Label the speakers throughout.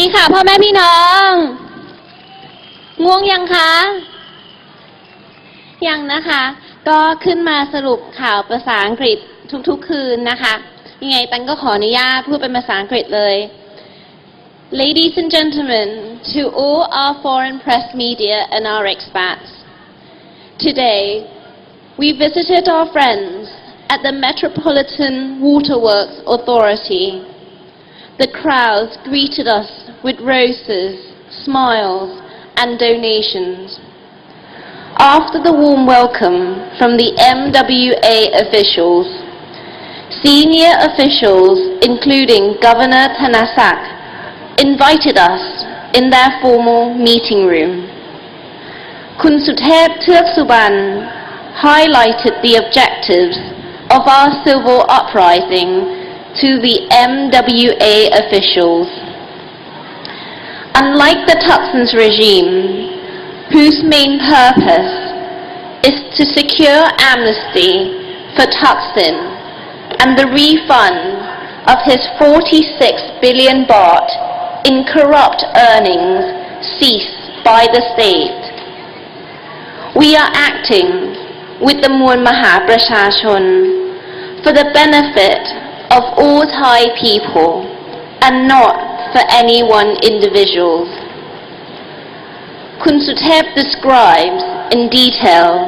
Speaker 1: ดีค่ะ พ่อแม่พี่น้อง ง่วงยังคะ ยังนะคะ ก็ขึ้นมาสรุปข่าวภาษาอังกฤษทุกๆคืนนะคะ ยังไงตันก็ขออนุญาตพูดเป็นภาษาอังกฤษเลย Ladies and gentlemen, to all our foreign press media and our expats, today we visited our friends at the Metropolitan Waterworks Authority. The crowds greeted us with roses, smiles, and donations. After the warm welcome from the MWA officials, senior officials, including Governor Tanasak, invited us in their formal meeting room. Kun Suthep highlighted the objectives of our civil uprising to the MWA officials. Unlike the Tutson's regime, whose main purpose is to secure amnesty for Tutsin and the refund of his 46 billion baht in corrupt earnings ceased by the state. We are acting with the Muan Maha Prashachon for the benefit of all Thai people and not for any one individual. Kun Suthep describes in detail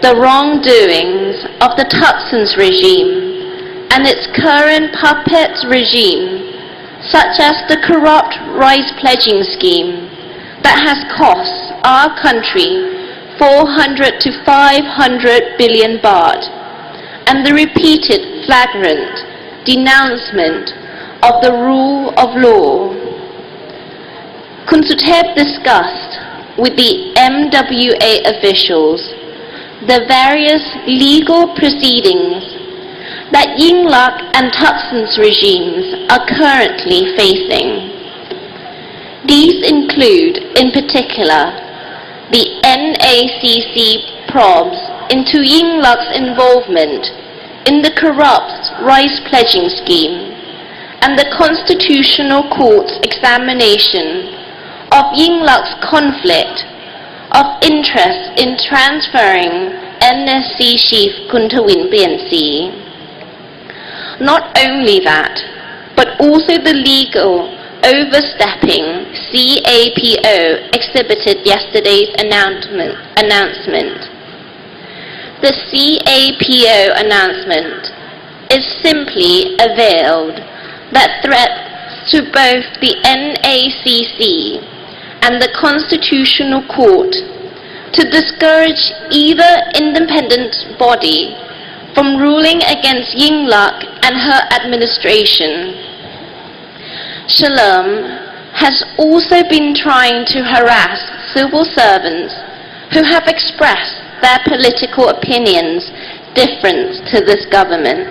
Speaker 1: the wrongdoings of the Tutson's regime and its current puppet regime, such as the corrupt rice pledging scheme that has cost our country 400 to 500 billion baht and the repeated flagrant denouncement of the rule of law. Kun Suthep discussed with the MWA officials the various legal proceedings that Yingluck and Tutson's regimes are currently facing. These include, in particular, the NACC probes into Yingluck's involvement in the corrupt rice pledging scheme and the Constitutional Court's examination of Yingluck's conflict of interest in transferring NSC chief Kuntawin Piansi. Not only that, but also the legal overstepping CAPO exhibited yesterday's announcement. announcement. The CAPO announcement is simply a veiled that threats to both the NACC and the Constitutional Court to discourage either independent body from ruling against Yingluck and her administration. Shalom has also been trying to harass civil servants who have expressed their political opinions different to this government.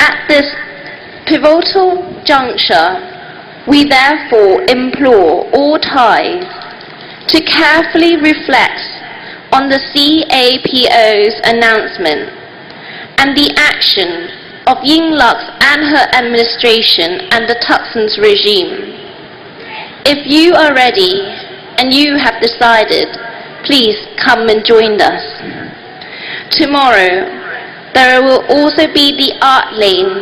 Speaker 1: At this pivotal juncture, we therefore implore all Thais to carefully reflect on the CAPO's announcement and the action of Yingluck's and her administration and the Tutson's regime. If you are ready and you have decided, please come and join us. Tomorrow, there will also be the art lane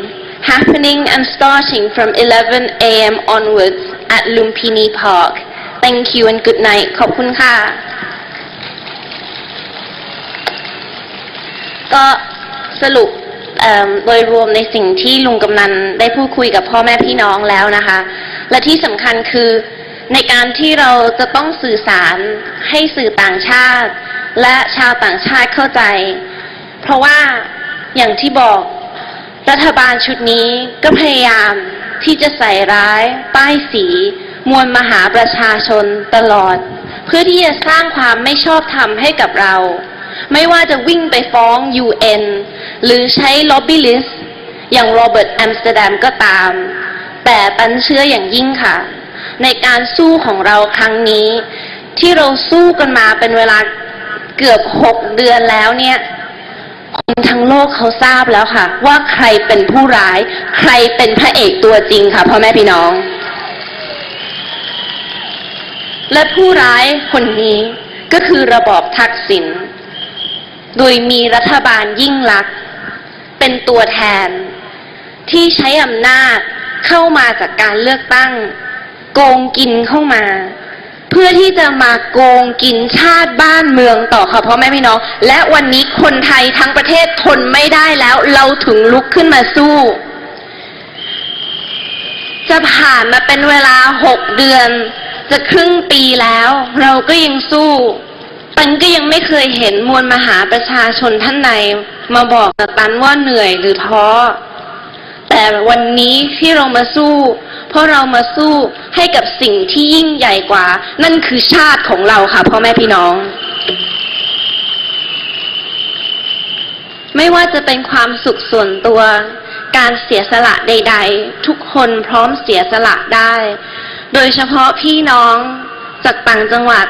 Speaker 1: happening and starting from 11 a.m. onwards at Lumpini Park. Thank you and good night. ขอบคุณค่ะ ก็สรุปโดยรวมในสิ่งที่ลุงกำนันได้พูดคุยกับพ่อแม่พี่น้องแล้วนะคะ และที่สำคัญคือในการที่เราจะต้องสื่อสารให้สื่อต่างชาติ และชาวต่างชาติเข้าใจ เพราะว่า อย่างที่บอกรัฐบาลชุดนี้ก็พยายามที่จะใส่ร้าย ป้ายสี มวลมหาประชาชนตลอด เพื่อที่จะสร้างความไม่ชอบธรรมให้กับเรา ไม่ว่าจะวิ่งไปฟ้อง UN หรือใช้ล็อบบี้ลิสต์อย่างโรเบิร์ตแอมสเตอร์ดัมก็ตาม แต่ตันเชื่ออย่างยิ่งค่ะ ในการสู้ของเราครั้งนี้ ที่เราสู้กันมาเป็นเวลาเกือบหกเดือนแล้วเนี่ย คนทั้งโลกเขาทราบแล้วค่ะ ว่าใครเป็นผู้ร้าย ใครเป็นพระเอกตัวจริงค่ะพ่อแม่พี่น้อง และผู้ร้ายคนนี้ก็คือระบอบทักษิณโดยมีรัฐบาลยิ่งลักษณ์เป็นตัวแทน ที่ใช้อำนาจเข้ามาจากการเลือกตั้ง โกงกินเข้ามา เพื่อที่จะมาโกงกินชาติบ้านเมืองต่อค่ะพ่อแม่พี่น้อง และวันนี้คนไทยทั้งประเทศทนไม่ได้แล้ว เราถึงลุกขึ้นมาสู้ จะผ่านมาเป็นเวลาหกเดือน จะครึ่งปีแล้ว เราก็ยังสู้ตันก็ยังไม่เคยเห็นมวลมหาประชาชนท่านใดมาบอกกับตันว่าเหนื่อยหรือท้อ แต่วันนี้ที่เรามาสู้ เพราะเรามาสู้ให้กับสิ่งที่ยิ่งใหญ่กว่า นั่นคือชาติของเราค่ะพ่อแม่พี่น้อง ไม่ว่าจะเป็นความสุขส่วนตัว การเสียสละใด ๆ ทุกคนพร้อมเสียสละได้ โดยเฉพาะพี่น้องจากต่างจังหวัด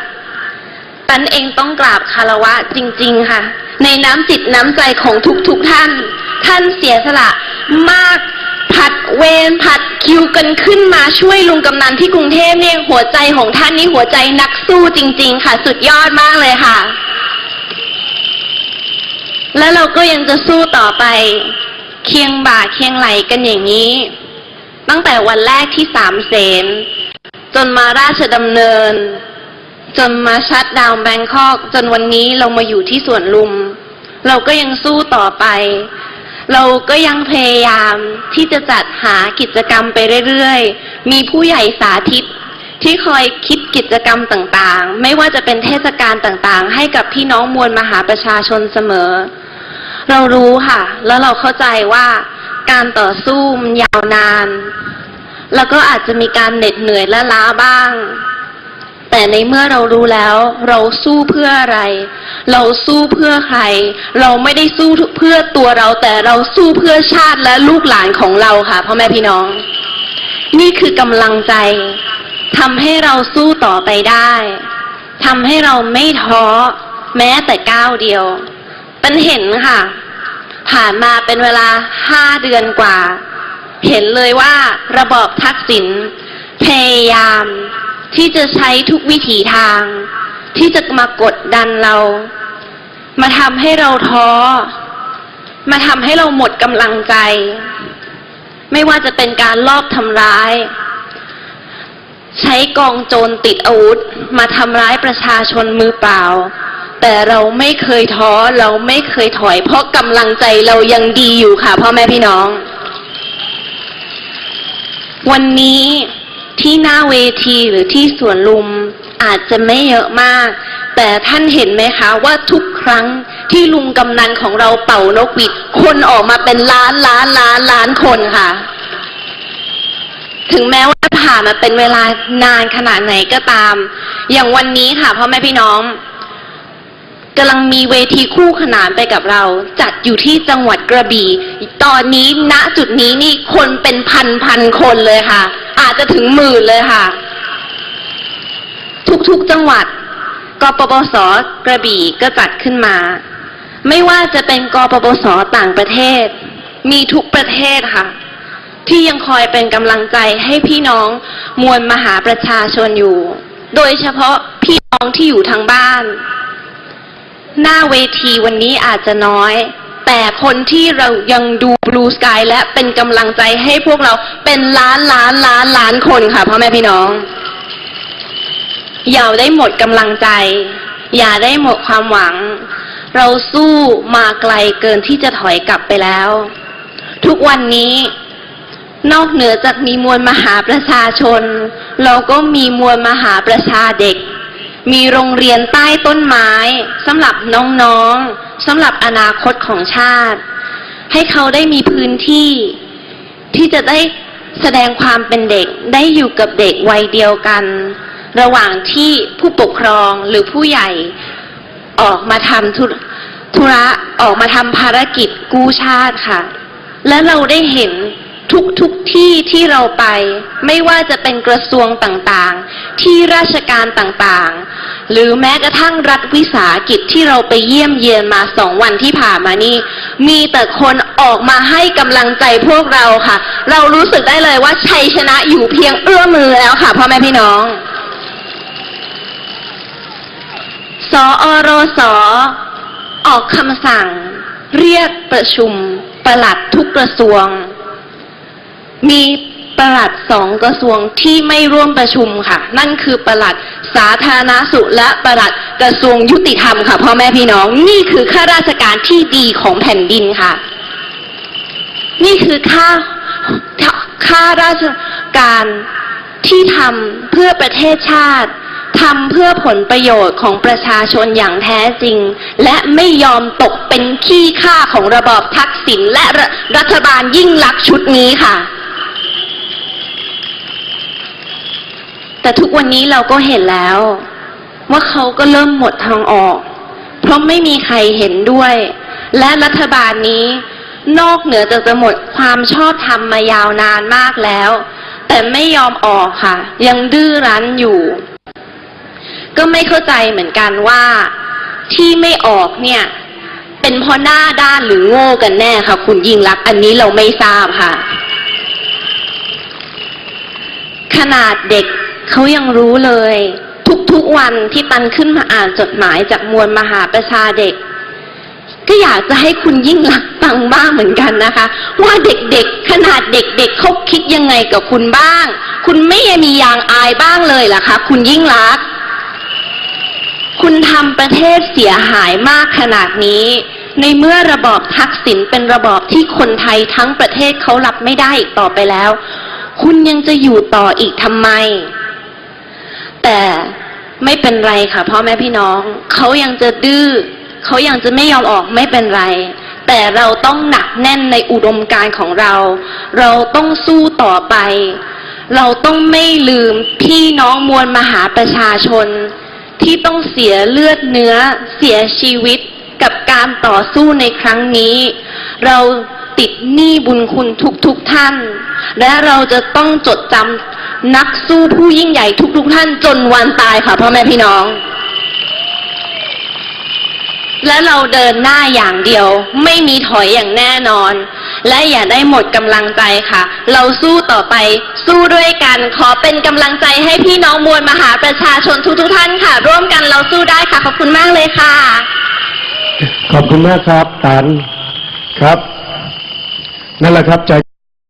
Speaker 1: ตันเองต้องกราบคารวะจริง ๆ ค่ะ ในน้ำจิตน้ำใจของทุกๆทท่าน ท่านเสียสละมาก ดิวกันขึ้นมาช่วยลุงกำนันที่กรุงเทพเนี่ยหัวใจของท่านนี่หัวใจนักสู้จริง ๆ ค่ะ สุดยอดมากเลยค่ะ และเราก็ยังจะสู้ต่อไป เคียงบ่าเคียงไหลกันอย่างนี้ ตั้งแต่วันแรกที่สามเสนจนมาราชดำเนิน จนมาชัดดาวแบงคอก จนวันนี้เรามาอยู่ที่สวนลุม เราก็ยังสู้ต่อไป เราก็ยังพยายามที่จะจัดหากิจกรรมไปเรื่อยๆ มีผู้ใหญ่สาธิตที่คอยคิดกิจกรรมต่างๆ ไม่ว่าจะเป็นเทศกาลต่างๆ ให้กับพี่น้องมวลมหาประชาชนเสมอ เรารู้ค่ะ แล้วเราเข้าใจว่าการต่อสู้มันยาวนาน แล้วก็อาจจะมีการเหน็ดเหนื่อยและล้าบ้าง แต่ในเมื่อเรารู้แล้ว เราสู้เพื่ออะไร เราสู้เพื่อใคร เราไม่ได้สู้เพื่อตัวเรา แต่เราสู้เพื่อชาติและลูกหลานของเราค่ะพ่อแม่พี่น้อง นี่คือกำลังใจทำให้เราสู้ต่อไปได้ทำให้เราไม่ท้อแม้แต่ก้าวเดียวเป็นเห็นค่ะ ผ่านมาเป็นเวลาห้าเดือนกว่า เห็นเลยว่าระบอบทักษิณพยายาม ที่จะใช้ทุกวิถีทาง ที่จะมากดดันเรา มาทำให้เราท้อ มาทำให้เราหมดกำลังใจ ไม่ว่าจะเป็นการลอบทำร้าย ใช้กองโจรติดอาวุธ มาทำร้ายประชาชนมือเปล่า แต่เราไม่เคยท้อเราไม่เคยถอย เพราะกำลังใจเรายังดีอยู่ค่ะพ่อแม่พี่น้อง วันนี้ ที่หน้าเวทีหรือที่สวนลุมอาจจะไม่เยอะมาก แต่ท่านเห็นไหมคะว่าทุกครั้งที่ลุงกำนันของเราเป่านกหวีดคนออกมาเป็นล้านล้านล้านล้านคนค่ะ ถึงแม้ว่าผ่านมาเป็นเวลานานขนาดไหนก็ตาม อย่างวันนี้ค่ะพ่อแม่พี่น้องกำลังมีเวทีคู่ขนานไปกับเรา จัดอยู่ที่จังหวัดกระบี่ ตอนนี้ณจุดนี้นี่คนเป็นพันพันคนเลยค่ะ อาจจะถึงหมื่นเลยค่ะ ทุกๆจังหวัดกปปสกระบี่ก็จัดขึ้นมา ไม่ว่าจะเป็นกปปสต่างประเทศ มีทุกประเทศค่ะ ที่ยังคอยเป็นกำลังใจให้พี่น้องมวลมหาประชาชนอยู่ โดยเฉพาะพี่น้องที่อยู่ทางบ้าน หน้าเวทีวันนี้อาจจะน้อย แต่คนที่เรายังดู Blue Sky และเป็นกำลังใจให้พวกเราเป็นล้านล้านล้านล้านคนค่ะพ่อแม่พี่น้อง อย่าได้หมดกำลังใจ อย่าได้หมดความหวัง เราสู้มาไกลเกินที่จะถอยกลับไปแล้ว ทุกวันนี้นอกเหนือจากมีมวลมหาประชาชน เราก็มีมวลมหาประชาเด็ก มีโรงเรียนใต้ต้นไม้สำหรับน้องๆสำหรับอนาคตของชาติ ให้เขาได้มีพื้นที่ ที่จะได้แสดงความเป็นเด็กได้อยู่กับเด็กวัยเดียวกัน ระหว่างที่ผู้ปกครองหรือผู้ใหญ่ออกมาทำธุธุระออกมาทำภารกิจกู้ชาติค่ะ และเราได้เห็น ทุกทุกที่ที่เราไป ไม่ว่าจะเป็นกระทรวงต่างๆ ที่ราชการต่างๆ หรือแม้กระทั่งรัฐวิสาหกิจที่เราไปเยี่ยมเยียนมาสองวันที่ผ่านมานี่ มีแต่คนออกมาให้กำลังใจพวกเราค่ะ เรารู้สึกได้เลยว่าชัยชนะอยู่เพียงเอื้อมมือแล้วค่ะพ่อแม่พี่น้องสอรสออกคำสั่ง เรียกประชุมประหลัดทุกกระทรวง มีประหลัดสองกระทรวงที่ไม่ร่วมประชุมค่ะ นั่นคือประหลัดสาธารณสุขและประหลัดกระทรวงยุติธรรมค่ะพ่อแม่พี่น้องนี่คือข้าราชการที่ดีของแผ่นดินค่ะ นี่คือค่าค่าราชการที่ทำเพื่อประเทศชาติทำเพื่อผลประโยชน์ของประชาชนอย่างแท้จริง และไม่ยอมตกเป็นขี้ข้าของระบอบทักษิณและรรัฐบาลยิ่งลักษณ์ชุดนี้ค่ะ แต่ทุกวันนี้เราก็เห็นแล้ว ว่าเขาก็เริ่มหมดทางออก เพราะไม่มีใครเห็นด้วย และรัฐบาลนี้ นอกเหนือจากจะหมดความชอบธรรมมายาวนานมากแล้ว แต่ไม่ยอมออกค่ะ ยังดื้อรั้นอยู่ ก็ไม่เข้าใจเหมือนกันว่าที่ไม่ออกเนี่ย เป็นเพราะหน้าด้านหรือโง่กันแน่ค่ะ คุณยิงรักอันนี้เราไม่ทราบค่ะ ขนาดเด็ก เขายังรู้เลย ทุกๆวันที่ตันขึ้นมาอ่านจดหมายจากมวลมหาประชาเด็ก ก็อยากจะให้คุณยิ่งรักฟังบ้างเหมือนกันนะคะ ว่าเด็กๆขนาดเด็กๆเขาคิดยังไงกับคุณบ้าง คุณไม่มียางอายบ้างเลยเหรอคะคุณยิ่งรัก คุณทำประเทศเสียหายมากขนาดนี้ในเมื่อระบอบทักษิณเป็นระบอบที่คนไทยทั้งประเทศเขารับไม่ได้อีกต่อไปแล้ว คุณยังจะอยู่ต่ออีกทำไม แต่ไม่เป็นไรค่ะพ่อแม่พี่น้องเขายังจะดื้อเขายังจะไม่ยอมออกไม่เป็นไร แต่เราต้องหนักแน่นในอุดมการของเรา เราต้องสู้ต่อไป เราต้องไม่ลืมพี่น้องมวลมหาประชาชน ที่ต้องเสียเลือดเนื้อ เสียชีวิตกับการต่อสู้ในครั้งนี้ เราติดหนี้บุญคุณทุกๆทท่าน และเราจะต้องจดจำ นักสู้ผู้ยิ่งใหญ่ทุกๆทท่านจนวันตายค่ะพ่อแม่พี่น้อง และเราเดินหน้าอย่างเดียว ไม่มีถอยอย่างแน่นอน และอย่าได้หมดกำลังใจค่ะ เราสู้ต่อไป สู้ด้วยกันขอเป็นกำลังใจให้พี่น้องมวลมหาประชาชนทุกๆท่านค่ะ ร่วมกันเราสู้ได้ค่ะ ขอบคุณมากเลยค่ะ
Speaker 2: ขอบคุณมากครับตันครับ นั่นแหละครับใจ